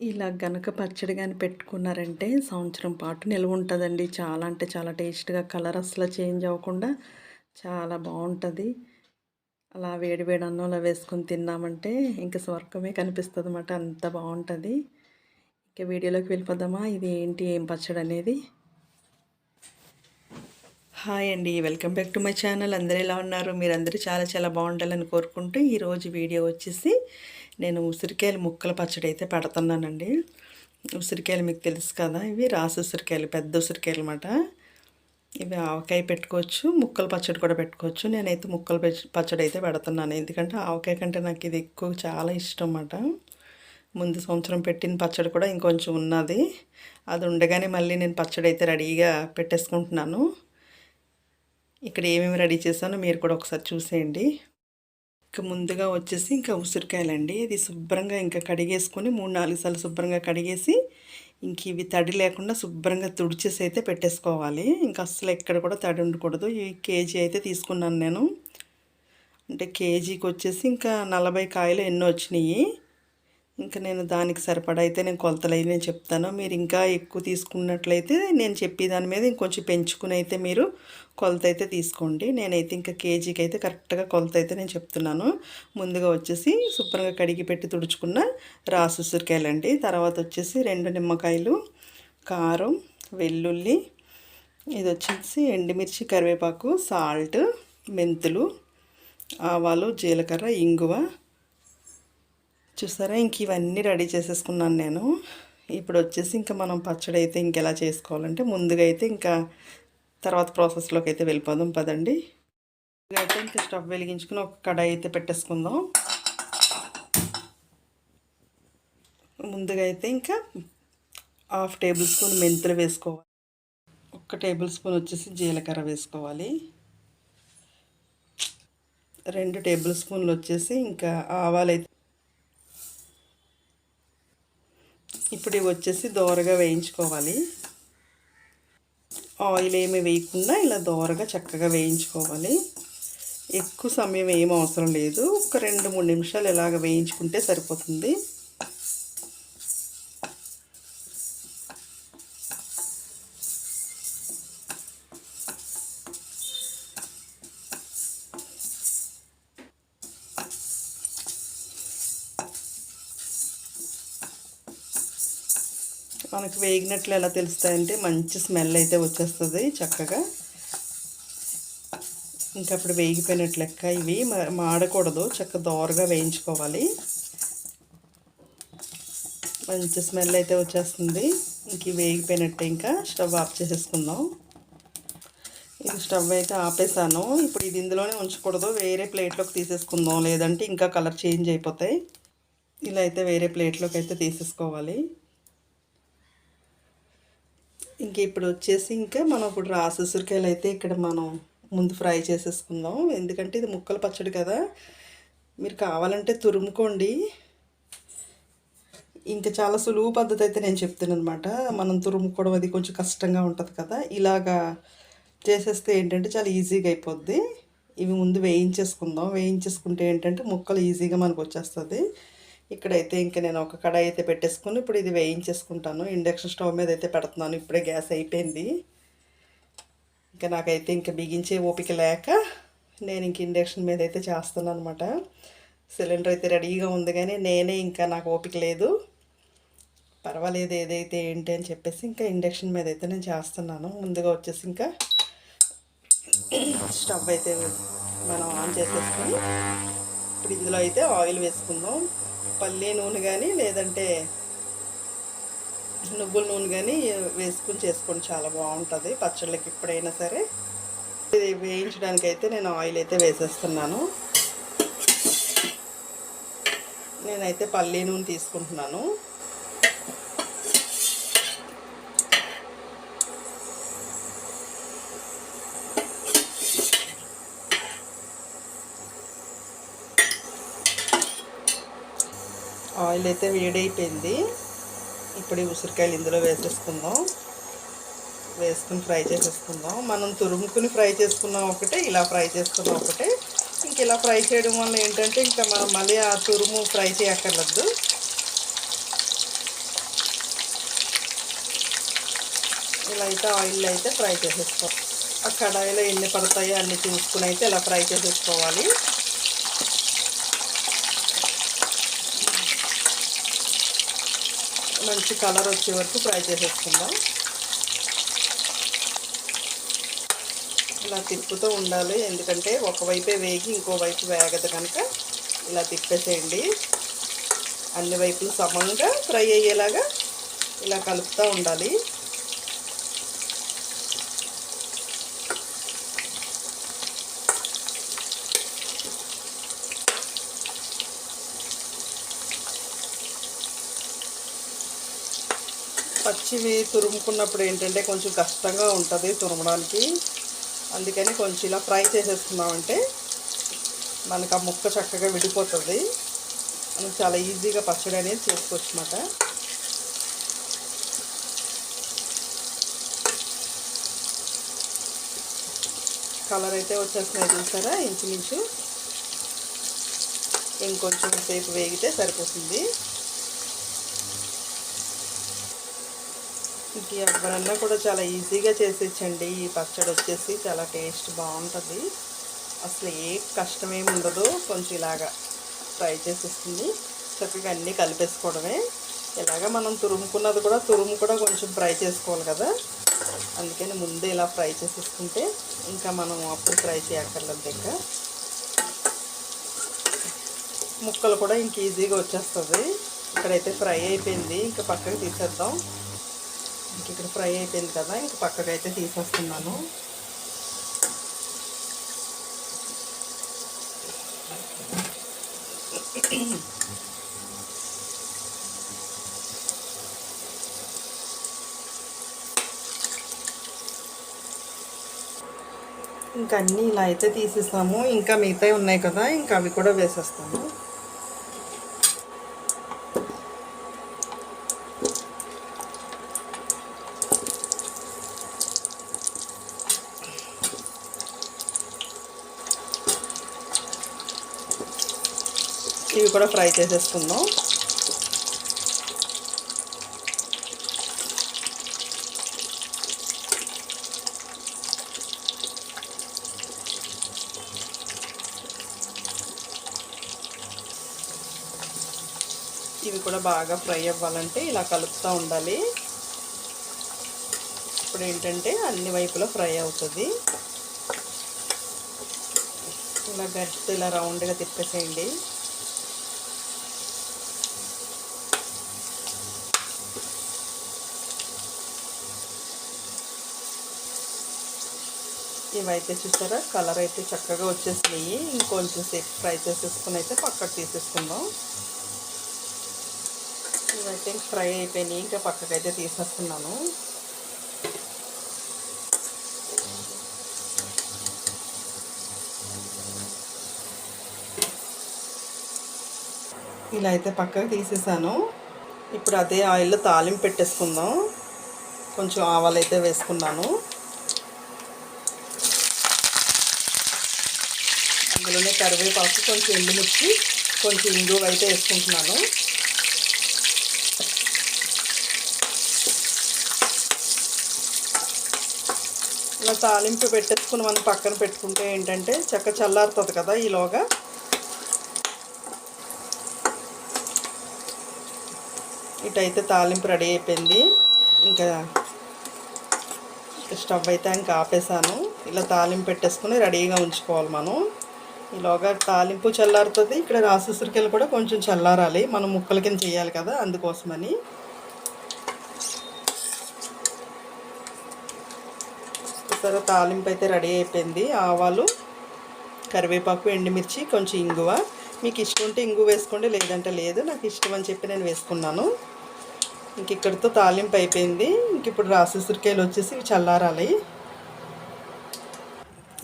ఇలా గనక పచ్చడి కానీ పెట్టుకున్నారంటే సంవత్సరం పాటు నిల్వ ఉంటుందండి. చాలా అంటే చాలా టేస్ట్గా కలర్ అసలు చేంజ్ అవ్వకుండా చాలా బాగుంటుంది అలా వేడి వేడి అన్నంలో వేసుకొని తిన్నామంటే ఇంకా స్వర్గమే కనిపిస్తుంది అన్నమాట అంత బాగుంటుంది ఇంకా వీడియోలోకి వెళ్ళిపోదామా? ఇది ఏంటి? ఏం పచ్చడి అనేది? హాయ్ అండి. Welcome back to my channel. అందరూ ఎలా ఉన్నారు? మీరందరూ చాలా చాలా బాగుండాలని కోరుకుంటూ ఈరోజు వీడియో వచ్చేసి నేను ఉసిరికాయలు ముక్కల పచ్చడి అయితే పెడుతున్నానండి. ఉసిరికాయలు మీకు తెలుసు కదా ఇవి రాసి ఉసిరికాయలు పెద్ద ఉసిరికాయలు అనమాట ఇవి ఆవకాయ పెట్టుకోవచ్చు ముక్కల పచ్చడి కూడా పెట్టుకోవచ్చు. నేనైతే ముక్కల పచ్చడి అయితే పెడుతున్నాను. ఎందుకంటే ఆవకాయ కంటే నాకు ఇది ఎక్కువ చాలా ఇష్టం అన్నమాట. ముందు సంవత్సరం పెట్టిన పచ్చడి కూడా ఇంకొంచెం ఉన్నది. అది ఉండగానే మళ్ళీ నేను పచ్చడి అయితే రెడీగా పెట్టేసుకుంటున్నాను. ఇక్కడ ఏమేమి రెడీ చేశానో మీరు కూడా ఒకసారి చూసేయండి. ఇంకా ముందుగా వచ్చేసి ఇంకా ఉసిరికాయలండి. ఇది శుభ్రంగా ఇంకా కడిగేసుకొని మూడు నాలుగు సార్లు శుభ్రంగా కడిగేసి ఇంక ఇవి తడి లేకుండా శుభ్రంగా తుడిచేసి అయితే పెట్టేసుకోవాలి. ఇంకా అస్సలు ఎక్కడ కూడా తడి ఉండకూడదు. ఈ కేజీ అయితే తీసుకున్నాను నేను. అంటే కేజీకి వచ్చేసి ఇంకా నలభై కాయలు ఎన్నో వచ్చినాయి. ఇంకా నేను దానికి సరిపడా అయితే నేను కొలతలు అయితే నేను చెప్తాను. మీరు ఇంకా ఎక్కువ తీసుకున్నట్లయితే నేను చెప్పే దాని మీద ఇంకొంచెం పెంచుకుని అయితే మీరు కొలత అయితే తీసుకోండి. నేనైతే ఇంకా కేజీకి అయితే కరెక్ట్గా కొలత అయితే నేను చెప్తున్నాను. ముందుగా వచ్చేసి శుభ్రంగా కడిగి పెట్టి తుడుచుకున్న రాసు ఉసిరికాయలండి తర్వాత వచ్చేసి రెండు నిమ్మకాయలు కారం వెల్లుల్లి ఇది వచ్చేసి ఎండుమిర్చి కరివేపాకు సాల్ట్ మెంతులు ఆవాలు జీలకర్ర ఇంగువ చూసారా? ఇంక ఇవన్నీ రెడీ చేసేసుకున్నాను నేను. ఇప్పుడు వచ్చేసి ఇంకా మనం పచ్చడి అయితే ఇంకెలా చేసుకోవాలంటే ముందుగా అయితే ఇంకా తర్వాత ప్రాసెస్లోకి అయితే వెళ్ళిపోదాం పదండి. అయితే ఇంకా స్టవ్ వెలిగించుకుని ఒక కడాయి అయితే పెట్టేసుకుందాం. ముందుగా అయితే ఇంకా హాఫ్ టేబుల్ స్పూన్ మెంతులు వేసుకోవాలి. ఒక టేబుల్ స్పూన్ వచ్చేసి జీలకర్ర వేసుకోవాలి. రెండు టేబుల్ స్పూన్లు వచ్చేసి ఇంకా ఆవాలు అయితే ఇప్పుడు ఇవి వచ్చేసి దోరగా వేయించుకోవాలి. ఆయిల్ ఏమి వేయకుండా ఇలా దోరగా చక్కగా వేయించుకోవాలి. ఎక్కువ సమయం ఏం అవసరం లేదు. ఒక రెండు మూడు నిమిషాలు ఇలాగ వేయించుకుంటే సరిపోతుంది. మనకు వేగినట్లు ఎలా తెలుస్తాయంటే మంచి స్మెల్ అయితే వచ్చేస్తుంది చక్కగా. ఇంకా అప్పుడు వేగిపోయినట్లు లెక్క ఇవి మాడకూడదు చక్క దోరగా వేయించుకోవాలి. మంచి స్మెల్ అయితే వచ్చేస్తుంది. ఇంక వేగిపోయినట్టే ఇంకా స్టవ్ ఆఫ్ చేసేసుకుందాం. ఇది స్టవ్ అయితే ఆపేసాను. ఇప్పుడు ఇది ఇందులోనే ఉంచకూడదు వేరే ప్లేట్లోకి తీసేసుకుందాం. లేదంటే ఇంకా కలర్ చేంజ్ అయిపోతాయి. ఇలా అయితే వేరే ప్లేట్లోకి అయితే తీసేసుకోవాలి. ఇంక ఇప్పుడు వచ్చేసి ఇంకా మనం ఇప్పుడు రాసుసురికాయలు అయితే ఇక్కడ మనం ముందు ఫ్రై చేసేసుకుందాం. ఎందుకంటే ఇది ముక్కలు పచ్చడి కదా. మీరు కావాలంటే తురుముకోండి. ఇంకా చాలా సులువు పద్ధతి అయితే నేను చెప్తాను అనమాట మనం తురుముకోవడం అది కొంచెం కష్టంగా ఉంటుంది కదా. ఇలాగా చేసేస్తే ఏంటంటే చాలా ఈజీగా అయిపోద్ది. ఇవి ముందు వేయించేసుకుందాం. వేయించేసుకుంటే ఏంటంటే ముక్కలు ఈజీగా మనకు వచ్చేస్తుంది. ఇక్కడైతే ఇంకా నేను ఒక కడాయి అయితే పెట్టేసుకుని ఇప్పుడు ఇది వేయించేసుకుంటాను. ఇండక్షన్ స్టవ్ మీద అయితే పెడుతున్నాను. ఇప్పుడే గ్యాస్ అయిపోయింది. ఇంకా నాకైతే ఇంకా బిగించే ఓపిక లేక నేను ఇంక ఇండక్షన్ మీద అయితే చేస్తున్నాను అనమాట సిలిండర్ అయితే రెడీగా ఉంది కానీ నేనే ఇంకా నాకు ఓపిక లేదు. పర్వాలేదు ఏదైతే ఏంటి అని చెప్పేసి ఇంకా ఇండక్షన్ మీద అయితే నేను చేస్తున్నాను. ముందుగా వచ్చేసి ఇంకా స్టవ్ అయితే మనం ఆన్ చేసేసుకొని ఇప్పుడు ఇందులో అయితే ఆయిల్ వేసుకుందాం. పల్లి నూనె కానీ లేదంటే నువ్వుల నూనె కానీ వేసుకుని చేసుకోండి. చాలా బాగుంటుంది. పచ్చళ్ళకి ఎప్పుడైనా సరే. ఇది వేయించడానికి అయితే నేను ఆయిల్ అయితే వేసేస్తున్నాను. నేనైతే పల్లి నూనె తీసుకుంటున్నాను. ఆయిల్ అయితే వేడైపోయింది. ఇప్పుడు ఈ ఉసిరికాయలు ఇందులో వేసేసుకుందాం. వేసుకుని ఫ్రై చేసేసుకుందాం. మనం తురుముకుని ఫ్రై చేసుకున్నాం ఒకటే ఇలా ఫ్రై చేసుకున్నాం ఒకటే. ఇంక ఇలా ఫ్రై చేయడం వల్ల ఏంటంటే ఇంకా మనం మళ్ళీ ఆ తురుము ఫ్రై చేయక్కర్లేదు. ఇలా అయితే ఆయిల్ అయితే ఫ్రై చేసేసుకోవాలి. ఆ కడాయిలో ఎన్ని పడతాయో అన్నీ చూసుకుని అయితే ఇలా ఫ్రై చేసేసుకోవాలి. మంచి కలర్ వచ్చే వరకు ఫ్రై చేసేసుకుందాం. ఇలా తిప్పుతూ ఉండాలి ఎందుకంటే ఒకవైపే వేగి ఇంకోవైపు వేగదు కనుక ఇలా తిప్పేసేయండి. అన్ని వైపులు సమంగా ఫ్రై అయ్యేలాగా ఇలా కలుపుతూ ఉండాలి. పచ్చివి తురుముకున్నప్పుడు ఏంటంటే కొంచెం కష్టంగా ఉంటుంది తురమడానికి. అందుకని కొంచెం ఇలా ఫ్రై చేసేసుకున్నామంటే మనకు ఆ ముక్క చక్కగా విడిపోతుంది. మనం చాలా ఈజీగా పచ్చడి అనేది చేసుకోవచ్చు అన్నమాట కలర్ అయితే వచ్చేస్తున్నాయి చూసారా? ఇంచుమించు ఇంకొంచెం సేపు వేగితే సరిపోతుంది. ఇంక ఎవరన్నా కూడా చాలా ఈజీగా చేసేచ్చండి ఈ పచ్చడి వచ్చేసి చాలా టేస్ట్ బాగుంటుంది. అసలు ఏ కష్టమేమి ఉండదు. కొంచెం ఇలాగా ఫ్రై చేసేస్తుంది చక్కగా అన్నీ కలిపేసుకోవడమే. ఇలాగ మనం తురుముకున్నది కూడా తురుము కూడా కొంచెం ఫ్రై చేసుకోవాలి కదా. అందుకని ముందే ఇలా ఫ్రై చేసేసుకుంటే ఇంకా మనం అప్పుడు ఫ్రై చేయక్కర్లేదు ఇంకా. ముక్కలు కూడా ఇంక ఈజీగా వచ్చేస్తుంది. ఇక్కడైతే ఫ్రై అయిపోయింది. ఇంకా పక్కకి తీసేద్దాం. ఇంక ఇక్కడ ఫ్రై అయిపోయింది కదా ఇంక పక్కకైతే అయితే తీసేస్తున్నాను. ఇంకా అన్నీ ఇలా అయితే తీసేస్తాము ఇంకా మిగతాయి ఉన్నాయి కదా ఇంకా అవి కూడా వేసేస్తాము ఇవి కూడా ఫ్రై చేసేసుకుందాం. ఇవి కూడా బాగా ఫ్రై అవ్వాలంటే ఇలా కలుపుతూ ఉండాలి. ఇప్పుడు ఏంటంటే అన్ని వైపులా ఫ్రై అవుతుంది. ఇలా గట్టి ఇలా రౌండ్గా తిప్పేసేయండి. ఇవైతే చూసారా? కలర్ అయితే చక్కగా వచ్చేసినాయి. ఇంకొంచెం సేపు ఫ్రై చేసేసుకుని అయితే పక్కకు తీసేసుకుందాం. ఇవైతే ఫ్రై అయిపోయినాయి. ఇంకా పక్కకైతే తీసేస్తున్నాను. ఇలా అయితే పక్కకు తీసేసాను. ఇప్పుడు అదే ఆయిల్లో తాలింపు పెట్టేసుకుందాం. కొంచెం ఆవాలు అయితే వేసుకున్నాను. కరివేపాకు కొంచెం ఎండుమిర్చి కొంచెం ఇంగువ అయితే వేసుకుంటున్నాను. ఇలా తాలింపు పెట్టేసుకుని మనం పక్కన పెట్టుకుంటే ఏంటంటే చక్క చల్లారుతుంది కదా ఈలోగా. ఇటైతే తాలింపు రెడీ అయిపోయింది. ఇంకా స్టవ్ అయితే ఇంకా ఆపేసాను. ఇలా తాలింపు పెట్టేసుకుని రెడీగా ఉంచుకోవాలి మనం. ఈలోగా తాలింపు చల్లారుతుంది. ఇక్కడ రాసుసురికాయలు కూడా కొంచెం చల్లారాలి. మనం ముక్కల కింద చేయాలి కదా అందుకోసమని. సరే తాలింపు అయితే రెడీ అయిపోయింది. ఆవాలు కరివేపాకు ఎండుమిర్చి కొంచెం ఇంగువ. మీకు ఇష్టం ఉంటే ఇంగు వేసుకోండి లేదంటే లేదు. నాకు ఇష్టం అని చెప్పి నేను వేసుకున్నాను. ఇంక ఇక్కడితో తాలింపు అయిపోయింది. ఇంక ఇప్పుడు రాసి ఉసిరికాయలు వచ్చేసి చల్లారాలి.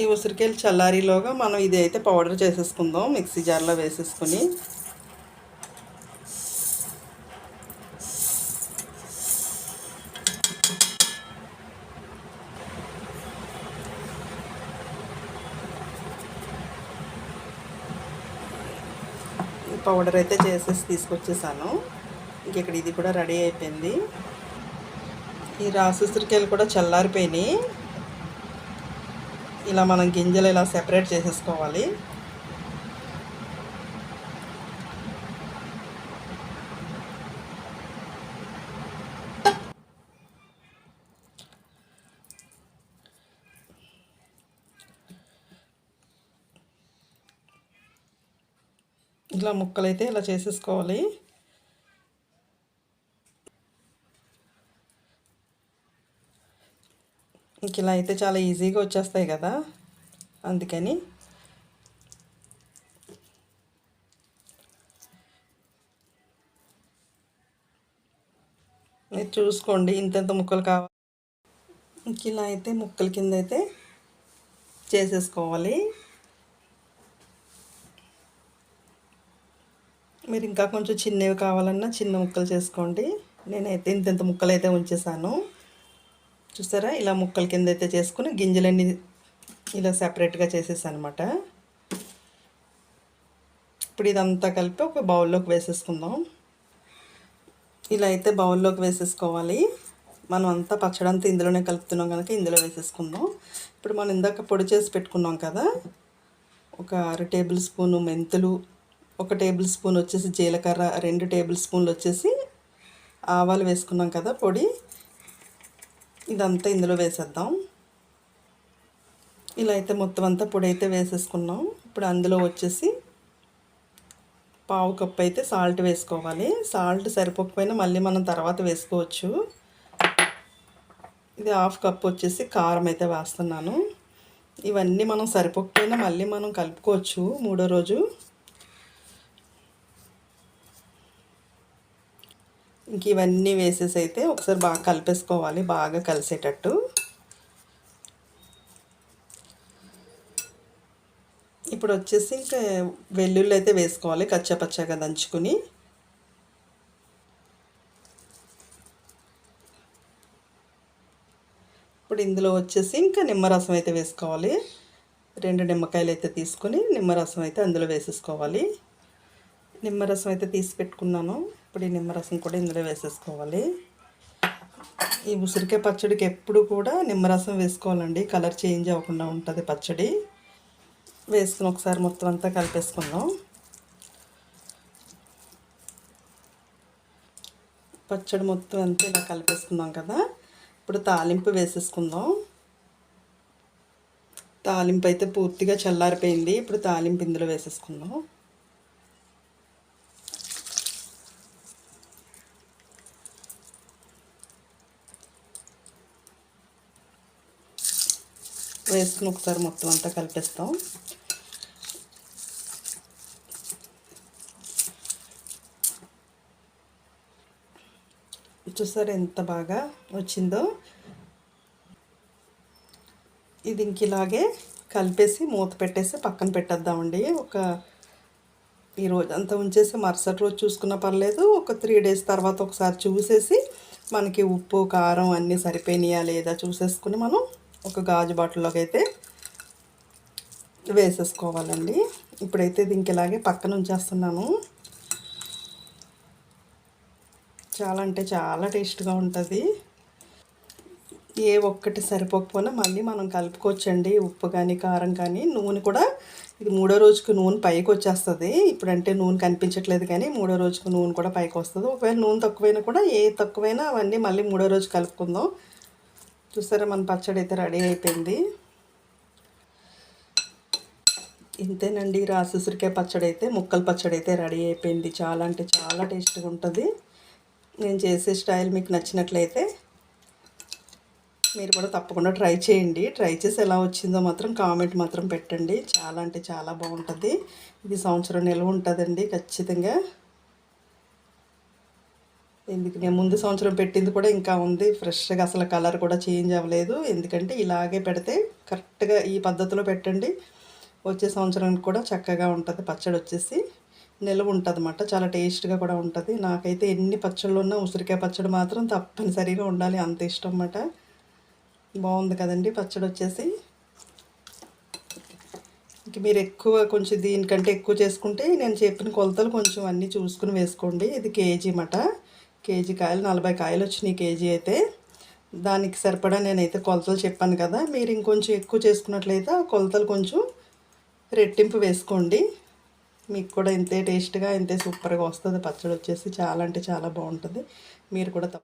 ఈ ఉసిరికాయలు చల్లారిలోగా మనం ఇది అయితే పౌడర్ చేసేసుకుందాం మిక్సీ జార్లో వేసేసుకొని. పౌడర్ అయితే చేసేసి తీసుకొచ్చేసాను. ఇంక ఇక్కడ ఇది కూడా రెడీ అయిపోయింది. ఈ రాసి ఉసిరికాయలు కూడా చల్లారిపోయినాయి. ఇలా మనం గింజలు ఇలా సెపరేట్ చేసేసుకోవాలి. ఇలా ముక్కలైతే ఇలా చేసేసుకోవాలి. ఇంక ఇలా అయితే చాలా ఈజీగా వచ్చేస్తాయి కదా. అందుకని మీరు చూసుకోండి ఇంతెంత ముక్కలు కావాలి ఇంక ఇలా అయితే ముక్కల కింద అయితే చేసేసుకోవాలి. మీరు ఇంకా కొంచెం చిన్నవి కావాలన్నా చిన్న ముక్కలు చేసుకోండి. నేనైతే ఇంత ముక్కలు అయితే ఉంచేసాను. చూసారా? ఇలా ముక్కల కింద అయితే చేసుకుని గింజలన్నీ ఇలా సపరేట్గా చేసేసాను అనమాట ఇప్పుడు ఇదంతా కలిపి ఒక బౌల్లోకి వేసేసుకుందాం. ఇలా అయితే బౌల్లోకి వేసేసుకోవాలి. మనం అంతా పచ్చడంతా ఇందులోనే కలుపుతున్నాం కనుక ఇందులో వేసేసుకుందాం. ఇప్పుడు మనం ఇందాక పొడి చేసి పెట్టుకున్నాం కదా ఒక అర టేబుల్ స్పూను మెంతులు ఒక టేబుల్ స్పూన్ వచ్చేసి జీలకర్ర రెండు టేబుల్ స్పూన్లు వచ్చేసి ఆవాలు వేసుకున్నాం కదా పొడి. ఇదంతా ఇందులో వేసేద్దాం. ఇలా అయితే మొత్తం అంతా పొడి అయితే వేసేసుకున్నాం. ఇప్పుడు అందులో వచ్చేసి పావు కప్పు అయితే సాల్ట్ వేసుకోవాలి. సాల్ట్ సరిపోకపోయినా మళ్ళీ మనం తర్వాత వేసుకోవచ్చు. ఇది హాఫ్ కప్ వచ్చేసి కారం అయితే వేస్తున్నాను. ఇవన్నీ మనం సరిపోకపోయినా మళ్ళీ మనం కలుపుకోవచ్చు మూడో రోజు. ఇంక ఇవన్నీ వేసేసి అయితే ఒకసారి బాగా కలిపేసుకోవాలి బాగా కలిసేటట్టు. ఇప్పుడు వచ్చేసి ఇంకా వెల్లుల్లి అయితే వేసుకోవాలి కచ్చపచ్చగా దంచుకుని. ఇప్పుడు ఇందులో వచ్చేసి ఇంకా నిమ్మరసం అయితే వేసుకోవాలి. రెండు నిమ్మకాయలు అయితే తీసుకొని నిమ్మరసం అయితే అందులో వేసేసుకోవాలి. నిమ్మరసం అయితే తీసి పెట్టుకున్నాను. ఇప్పుడు ఈ నిమ్మరసం కూడా ఇందులో వేసేసుకోవాలి. ఈ ఉసిరికాయ పచ్చడికి ఎప్పుడు కూడా నిమ్మరసం వేసుకోవాలండి. కలర్ చేంజ్ అవ్వకుండా ఉంటుంది పచ్చడి. వేసుకుని ఒకసారి మొత్తం అంతా కలిపేసుకుందాం. పచ్చడి మొత్తం అంతా ఇలా కలిపేసుకున్నాం కదా. ఇప్పుడు తాలింపు వేసేసుకుందాం. తాలింపు అయితే పూర్తిగా చల్లారిపోయింది. ఇప్పుడు తాలింపు ఇందులో వేసేసుకుందాం. వేసుకుని ఒకసారి మొత్తం అంతా కలిపేస్తాం. చూసారు ఎంత బాగా వచ్చిందో? ఇది ఇంక ఇలాగే కలిపేసి మూత పెట్టేసి పక్కన పెట్టేద్దామండి. ఒక ఈ అంతా ఉంచేసి మరుసటి రోజు చూసుకున్న పర్లేదు. ఒక త్రీ డేస్ తర్వాత ఒకసారి చూసేసి మనకి ఉప్పు కారం అన్నీ సరిపోయినాయా లేదా చూసేసుకుని మనం ఒక గాజు బాటిల్లోకి అయితే వేసేసుకోవాలండి. ఇప్పుడైతే దీనికి ఇలాగే పక్కన ఉంచేస్తున్నాను. చాలా అంటే చాలా టేస్ట్గా ఉంటుంది. ఏ ఒక్కటి సరిపోకపోయినా మళ్ళీ మనం కలుపుకోవచ్చండి. ఉప్పు కానీ కారం కానీ నూనె కూడా ఇది మూడో రోజుకు నూనె పైకి వచ్చేస్తుంది ఇప్పుడంటే నూనె కనిపించట్లేదు కానీ మూడో రోజుకు నూనె కూడా పైకి వస్తుంది ఒకవేళ నూనె తక్కువైనా కూడా ఏ తక్కువైనా అవన్నీ మళ్ళీ మూడో రోజు కలుపుకుందాం. చూసారా మన పచ్చడి అయితే రెడీ అయిపోయింది. ఇంతేనండి రాసుసురికాయ పచ్చడి అయితే ముక్కల పచ్చడి అయితే రెడీ అయిపోయింది. చాలా అంటే చాలా టేస్ట్గా ఉంటుంది. నేను చేసే స్టైల్ మీకు నచ్చినట్లయితే మీరు కూడా తప్పకుండా ట్రై చేయండి. ట్రై చేసి ఎలా వచ్చిందో మాత్రం కామెంట్ మాత్రం పెట్టండి. చాలా అంటే చాలా బాగుంటుంది. ఇది సంవత్సరం నిల్వ ఉంటుందండి ఖచ్చితంగా. ఎందుకు నేను ముందు సంవత్సరం పెట్టింది కూడా ఇంకా ఉంది. ఫ్రెష్గా అసలు కలర్ కూడా చేంజ్ అవ్వలేదు. ఎందుకంటే ఇలాగే పెడితే కరెక్ట్గా ఈ పద్ధతిలో పెట్టండి. వచ్చే సంవత్సరానికి కూడా చక్కగా ఉంటుంది. పచ్చడి వచ్చేసి నిల్వ ఉంటుంది అన్నమాట చాలా టేస్ట్గా కూడా ఉంటుంది. నాకైతే ఎన్ని పచ్చళ్ళు ఉన్నా ఉసిరికాయ పచ్చడి మాత్రం తప్పనిసరిగా ఉండాలి. అంత ఇష్టం అన్నమాట బాగుంది కదండి పచ్చడి వచ్చేసి. ఇంక మీరు ఎక్కువ కొంచెం దీనికంటే ఎక్కువ చేసుకుంటే నేను చెప్పిన కొలతలు కొంచెం అన్నీ చూసుకుని వేసుకోండి. ఇది కేజీ అన్నమాట. కేజీ కాయలు నలభై కాయలు వచ్చినాయి కేజీ అయితే. దానికి సరిపడా నేనైతే కొలతలు చెప్పాను కదా. మీరు ఇంకొంచెం ఎక్కువ చేసుకున్నట్లయితే ఆ కొలతలు కొంచెం రెట్టింపు వేసుకోండి. మీకు కూడా ఇంతే టేస్ట్గా ఇంతే సూపర్గా వస్తుంది. పచ్చడి వచ్చేసి చాలా అంటే చాలా బాగుంటుంది. మీరు కూడా